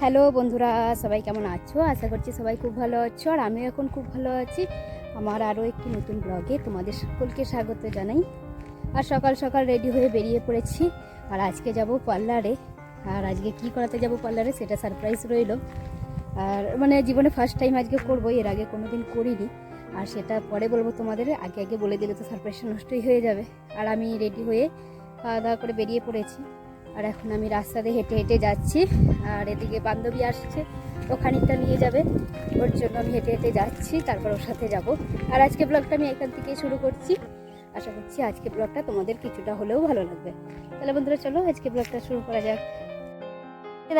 Hello বন্ধুরা, সবাই কেমন আছো? আশা করছি সবাই খুব ভালো আছো, আর আমিও এখন খুব ভালো আছি। আমার আরও একটি নতুন ব্লগে তোমাদের সকলকে স্বাগত জানাই। আর সকাল সকাল রেডি হয়ে বেরিয়ে পড়েছি, আর আজকে যাব পার্লারে। আর আজকে কি করাতে যাব পার্লারে সেটা সারপ্রাইজ রইল। আর মানে জীবনে ফার্স্ট টাইম আজকে করব এর আগে কোনো দিন করিনি। আর সেটা পরে বলব তোমাদের, আগে আগে বলে দিলে তো সারপ্রাইজটা নষ্টই হয়ে যাবে। আর আমি রেডি হয়ে খাওয়া দাওয়া করে বেরিয়ে পড়েছি। আর এখন আমি রাস্তাতে হেঁটে হেঁটে যাচ্ছি, আর এদিকে বান্ধবী আসছে, ও খানিকটা নিয়ে যাবে। ওর জন্য আমি হেঁটে হেঁটে যাচ্ছি, তারপর ওর সাথে যাব। আর আজকে ব্লগটা আমি এখান থেকে শুরু করছি। আশা করছি আজকে ব্লগটা তোমাদের কিছুটা হলেও ভালো লাগবে। তাহলে বন্ধুরা, চলো আজকে ব্লগটা শুরু করা যাক।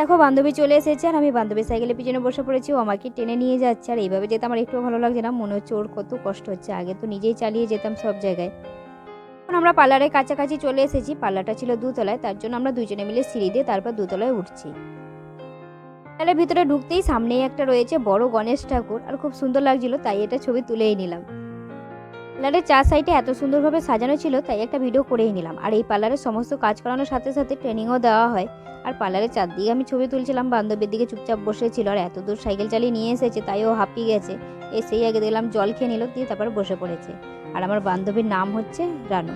দেখো, বান্ধবী চলে এসেছে, আর আমি বান্ধবী সাইকেলের পিছনে বসে পড়েছি। ও আমাকে টেনে নিয়ে যাচ্ছে, আর এইভাবে যেতে আমার একটু ভালো লাগছে না। মনে হচ্ছে ওর কত কষ্ট হচ্ছে। আগে তো নিজেই চালিয়ে যেতাম সব জায়গায়। এখন আমরা পার্লারের কাছাকাছি চলে এসেছি। পার্লারটা ছিল দুতলায়, তার জন্য আমরা দুজনে মিলে সিঁড়ি দিয়ে তারপর দুতলায় উঠছি। পার্লারের ভিতরে ঢুকতেই সামনেই একটা রয়েছে বড় গণেশ ঠাকুর, আর খুব সুন্দর লাগছিল, তাই এটা ছবি তুলেই নিলাম। পার্লারের চার সাইডে এত সুন্দরভাবে সাজানো ছিল, তাই একটা ভিডিও করেই নিলাম। আর এই পার্লারের সমস্ত কাজ করানোর সাথে সাথে ট্রেনিংও দেওয়া হয়। আর পার্লারের চারদিকে আমি ছবি তুলছিলাম, বান্ধবীর দিকে চুপচাপ বসেছিল, আর এত দূর সাইকেল চালিয়ে নিয়ে এসেছে, তাই ও হাঁপিয়ে গেছে। এসেই আগে দেখলাম জল খেয়ে নিল, দিয়ে তারপর বসে পড়েছে। আর আমার বান্ধবীর নাম হচ্ছে রানু।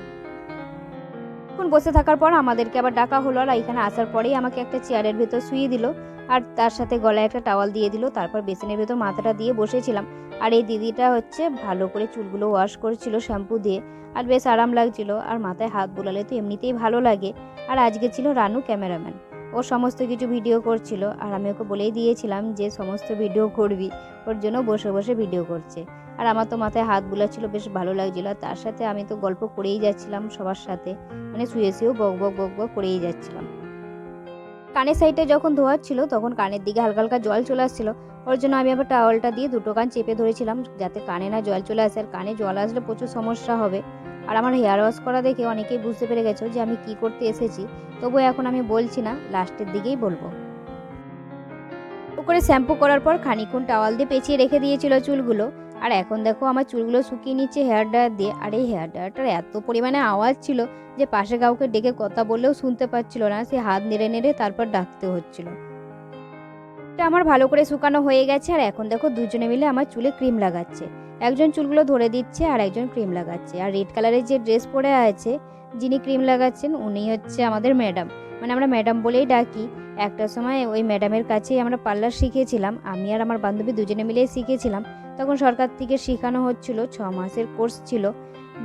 এখন বসে থাকার পর আমাদেরকে আবার ডাকা হলো আর এখানে আসার পরেই আমাকে একটা চেয়ারের ভেতর শুয়ে দিল আর তার সাথে গলায় একটা টাওয়াল দিয়ে দিল। তারপর বেসিনের ভেতর মাথাটা দিয়ে বসেছিলাম। আর এই দিদিটা হচ্ছে ভালো করে চুলগুলো ওয়াশ করেছিল শ্যাম্পু দিয়ে। আর বেশ আরাম লাগছিল। আর মাথায় হাত বোলালে তো এমনিতেই ভালো লাগে। আর আজকে ছিল রানু ক্যামেরাম্যান। ও সমস্ত কিছু ভিডিও করছিল। আর আমি ওকে বলেই দিয়েছিলাম যে, সমস্ত ভিডিও করবি। ওর জন্য বসে বসে ভিডিও করছে। আর আমার তো মাথায় হাত বুলাচ্ছিল, বেশ ভালো লাগছিল। তার সাথে আমি তো গল্প করেই যাচ্ছিলাম সবার সাথে। মানে শুয়ে শুয়েও বক বক বক বক করেই যাচ্ছিলাম। কানের সাইডে যখন ধোয়াচ্ছিল, তখন কানের দিকে হালকা হালকা জল চলে আসছিল। ওর জন্য আমি আবার টাওয়ালটা দিয়ে দুটো কান চেপে ধরেছিলাম, যাতে কানে না জল চলে আসে। আর কানে জল আসলে প্রচুর সমস্যা হবে। আর আমার হেয়ার ওয়াশ করা দেখে অনেকেই বুঝতে পেরে গেছো যে আমি কি করতে এসেছি। তবু এখন আমি বলছি না লাস্টের দিকেই বলব। করে শ্যাম্পু করার পর খানিক্ষণ টাওয়াল দিয়ে পেঁচিয়ে রেখে দিয়েছিল চুলগুলো। আর এখন দেখো আমার চুলগুলো শুকিয়ে নিচ্ছে হেয়ার ড্রায়ার দিয়ে। আর এই হেয়ার ড্রায়ারটার এত পরিমাণে আওয়াজ ছিল যে পাশে কাউকে ডেকে কথা বললেও শুনতে পাচ্ছিল না। সে হাত নেড়ে নেড়ে তারপর ডাকতে হচ্ছিল। আমার ভালো করে শুকানো হয়ে গেছে। আর এখন দেখো দুজনে মিলে আমার চুলে ক্রিম লাগাচ্ছে। একজন চুলগুলো ধরে দিচ্ছে আর একজন ক্রিম লাগাচ্ছে। আর রেড কালারের যে ড্রেস পরে আছে, যিনি ক্রিম লাগাচ্ছেন, উনি হচ্ছে আমাদের ম্যাডাম। মানে আমরা ম্যাডাম বলেই ডাকি। একটা সময় ওই ম্যাডামের কাছেই আমরা পার্লার শিখেছিলাম। আমি আর আমার বান্ধবী দুজনে মিলেই শিখেছিলাম। তখন সরকার থেকে শেখানো হচ্ছিল, ছ মাসের কোর্স ছিল।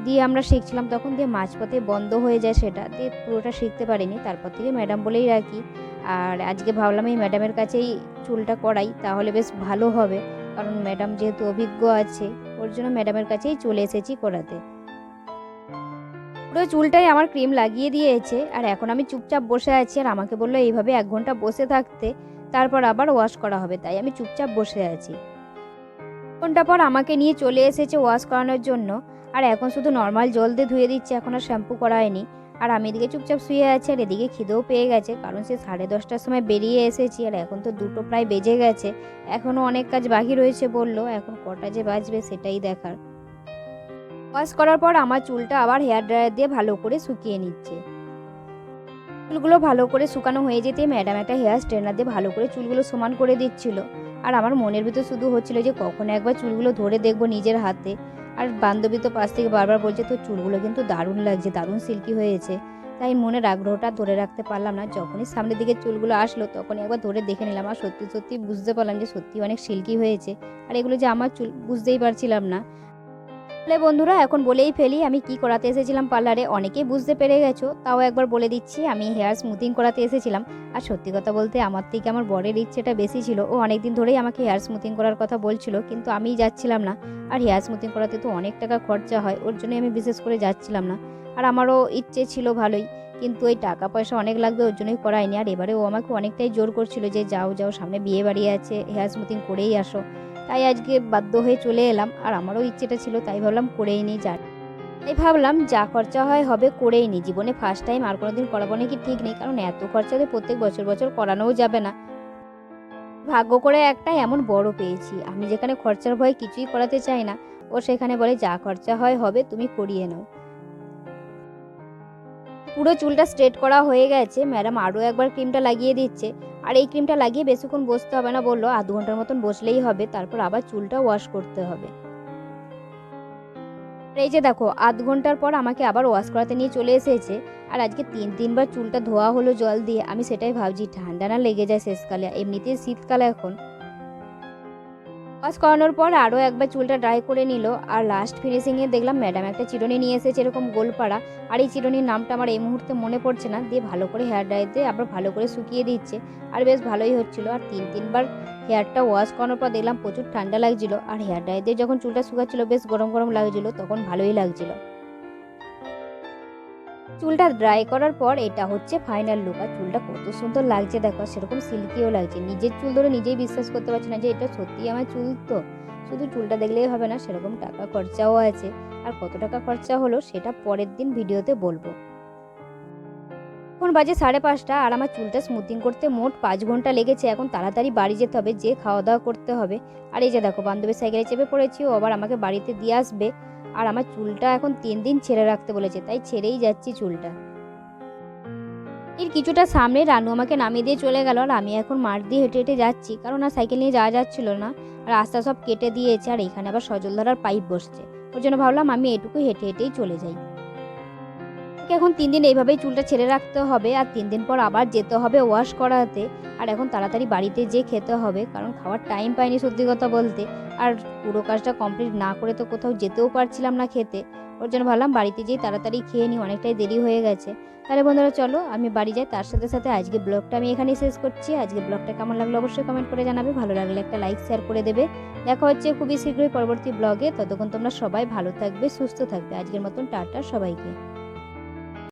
দিয়ে আমরা শিখছিলাম, তখন দিয়ে মাঝপথে বন্ধ হয়ে যায় সেটা। দিয়ে পুরোটা শিখতে পারিনি। তারপর থেকে ম্যাডাম বলেই রাখি আর আজকে ভাবলাম এই ম্যাডামের কাছেই চুলটা করাই, তাহলে বেশ ভালো হবে। কারণ ম্যাডাম যেহেতু অভিজ্ঞ আছে, ওর জন্য ম্যাডামের কাছেই চলে এসেছি করাতে। পুরো চুলটাই আমার ক্রিম লাগিয়ে দিয়েছে, আর এখন আমি চুপচাপ বসে আছি, আর আমাকে বলল এইভাবে এক ঘণ্টা বসে থাকতে, তারপর আবার ওয়াশ করা হবে, তাই আমি চুপচাপ বসে আছি। ঘণ্টা পর আমাকে নিয়ে চলে এসেছে ওয়াশ করানোর জন্য, আর এখন শুধু নর্মাল জল দিয়ে ধুয়ে দিচ্ছে, এখন আর শ্যাম্পু করা হয়নি। আর আমি এদিকে চুপচাপ শুয়ে আছি আর এদিকে খিদেও পেয়ে গেছে, কারণ সে সাড়ে দশটার সময় বেরিয়ে এসেছি আর এখন তো দুটো প্রায় বেজে গেছে। এখনও অনেক কাজ বাকি রয়েছে বলল, এখন কটা যে বাজবে সেটাই দেখার। ওয়াশ করার পর আমার চুলটা আবার হেয়ার ড্রায়ার দিয়ে ভালো করে শুকিয়ে নিচ্ছে। চুলগুলো ভালো করে শুকানো হয়ে যেতে ম্যাডাম একটা হেয়ার স্ট্রেনার দিয়ে ভালো করে চুলগুলো সমান করে দিচ্ছিল। আর আমার মনের ভিতর শুধু হচ্ছিল যে কখন একবার চুলগুলো ধরে দেখব নিজের হাতে। আর বান্ধবী তো পাশ থেকে বারবার বলছে তো চুলগুলো কিন্তু দারুণ লাগছে, দারুণ সিল্কি হয়েছে। তাই মনের আগ্রহটা ধরে রাখতে পারলাম না। যখনই সামনের দিকে চুলগুলো আসলো, তখনই একবার ধরে দেখে নিলাম, আর সত্যি সত্যি বুঝতে পারলাম যে সত্যি অনেক সিল্কি হয়েছে। আর এগুলো যে আমার চুল, বুঝতেই পারছিলাম না। তাহলে বন্ধুরা, এখন বলেই ফেলি, আমি কি করাতে এসেছিলাম পার্লারে? অনেকেই বুঝতে পেরে গেছো, তাও একবার বলে দিচ্ছি, আমি হেয়ার স্মুথিং করাতে এসেছিলাম। আর সত্যি কথা বলতে, আমার থেকে আমার বরের ইচ্ছেটা বেশি ছিল। ও অনেকদিন ধরেই আমাকে হেয়ার স্মুথিং করার কথা বলছিল, কিন্তু আমি যাচ্ছিলাম না। আর হেয়ার স্মুথিং করাতে তো অনেক টাকা খরচা হয়, ওর জন্যই আমি বিশেষ করে যাচ্ছিলাম না। আর আমারও ইচ্ছে ছিল ভালোই, কিন্তু ওই টাকা পয়সা অনেক লাগবে, ওর জন্যই করায়নি। আর এবারে ও আমাকে অনেকটাই জোর করছিল যে, যাও যাও, সামনে বিয়ে বাড়ি আছে, হেয়ার স্মুথিং করেই আসো। তাই আজকে বাধ্য হয়ে চলে এলাম। আর আমারও ইচ্ছেটা ছিল, তাই ভাবলাম করেই নিই যা তাই ভাবলাম, যা খরচা হয় হবে করেই নিই। জীবনে ফার্স্ট টাইম আর কোনোদিন করাবো নাকি ঠিক নেই, কারণ এত খরচা তো প্রত্যেক বছর বছর করানোও যাবে না। ভাগ্য করে একটা এমন বড় পেয়েছি। আমি যেখানে খরচার ভয় কিছুই করাতে চাই না, ও সেখানে বলে, যা খরচা হয় হবে তুমি করিয়ে নাও। পুরো চুলটা স্ট্রেট করা হয়ে গেছে। ম্যাডাম আরও একবার ক্রিমটা লাগিয়ে দিচ্ছে। আর এই ক্রিমটা লাগিয়ে বেশিক্ষণ বসতে হবে না, বলল, আধ ঘণ্টার মতন বসলেই হবে, তারপর আবার চুলটা ওয়াশ করতে হবে। এই যে দেখো, আধ ঘণ্টার পর আমাকে আবার ওয়াশ করাতে নিয়ে চলে এসেছে। আর আজকে তিন, তিনবার চুলটা ধোয়া হলো জল দিয়ে। আমি সেটাই ভাবছি, ঠান্ডা না লেগে যায় শেষকালে। এমনিতেই শীতকালে এখন। ওয়াশ করানোর পর আরও একবার চুলটা ড্রাই করে নিল। আর লাস্ট ফিনিশিংয়ে দেখলাম ম্যাডাম একটা চিরুনি নিয়ে এসেছে, এরকম গোলপাড়া। আর এই চিরুনির নামটা আমার এই মুহূর্তে মনে পড়ছে না। দিয়ে ভালো করে হেয়ার ড্রাইতে আবার ভালো করে শুকিয়ে দিচ্ছে। আর বেশ ভালোই হচ্ছিল। আর তিন, তিনবার হেয়ারটা ওয়াশ করানোর পর দেখলাম প্রচুর ঠান্ডা লাগছিল। আর হেয়ার ড্রাই দিয়ে যখন চুলটা শুকাচ্ছিলো, বেশ গরম গরম লাগছিল, তখন ভালোই লাগছিল। চুলটা ড্রাই করার পর এটা হচ্ছে ফাইনাল লুক আর চুলটা কত সুন্দর লাগছে, দেখো সেরকম সিল্কিও লাগছে। নিজের চুল ধরে নিজেই বিশ্বাস করতে পারছি না যে এটা সত্যি আমার চুল তো। শুধু চুলটা দেখলেই হবে না, সেরকম টাকা খরচাও আছে। আর কত টাকা খরচা হলো সেটা পরের দিন ভিডিওতে বলব। এখন বাজে সাড়ে পাঁচটা, আর আমার চুলটা স্মুথিং করতে মোট পাঁচ ঘণ্টা লেগেছে। এখন তাড়াতাড়ি বাড়ি যেতে হবে, যে খাওয়া দাওয়া করতে হবে। আর এই যে দেখো, বান্ধবীর সাইকেলে চেপে পড়েছি, ও আবার আমাকে বাড়িতে দিয়ে আসবে। আর আমার চুলটা এখন তিন দিন ছেড়ে রাখতে বলেছে, তাই ছেড়েই যাচ্ছি চুলটা। এর কিছুটা সামনে রানু আমাকে নামিয়ে দিয়ে চলে গেল, আর আমি এখন মাঠ দিয়ে হেঁটে হেঁটে যাচ্ছি, কারণ আর সাইকেল নিয়ে যাওয়া যাচ্ছিল না, আর রাস্তা সব কেটে দিয়েছে, আর এখানে আবার সজলধারার পাইপ বসছে। ওর জন্য ভাবলাম আমি এটুকু হেঁটে হেঁটেই চলে যাই। এখন তিন দিন এইভাবেই চুলটা ছেড়ে রাখতে হবে, আর তিন দিন পর আবার যেতে হবে ওয়াশ করাতে। আর এখন তাড়াতাড়ি বাড়িতে যেয়ে খেতে হবে, কারণ খাওয়ার টাইম পাইনি সত্যি কথা বলতে। আর পুরো কাজটা কমপ্লিট না করে তো কোথাও যেতেও পারছিলাম না খেতে। ওর জন্য ভাবলাম বাড়িতে যেয়ে তাড়াতাড়ি খেয়ে নিই, অনেকটাই দেরি হয়ে গেছে। তাহলে বন্ধুরা চলো, আমি বাড়ি যাই, তার সাথে সাথে আজকে ব্লগটা আমি এখানেই শেষ করছি। আজকে ব্লগটা কেমন লাগল অবশ্যই কমেন্ট করে জানাবে, ভালো লাগলে একটা লাইক শেয়ার করে দেবে। দেখা হচ্ছে খুবই শীঘ্রই পরবর্তী ব্লগে ততক্ষণ তোমরা সবাই ভালো থাকবে, সুস্থ থাকবে। আজকের মতন টাটা সবাইকে।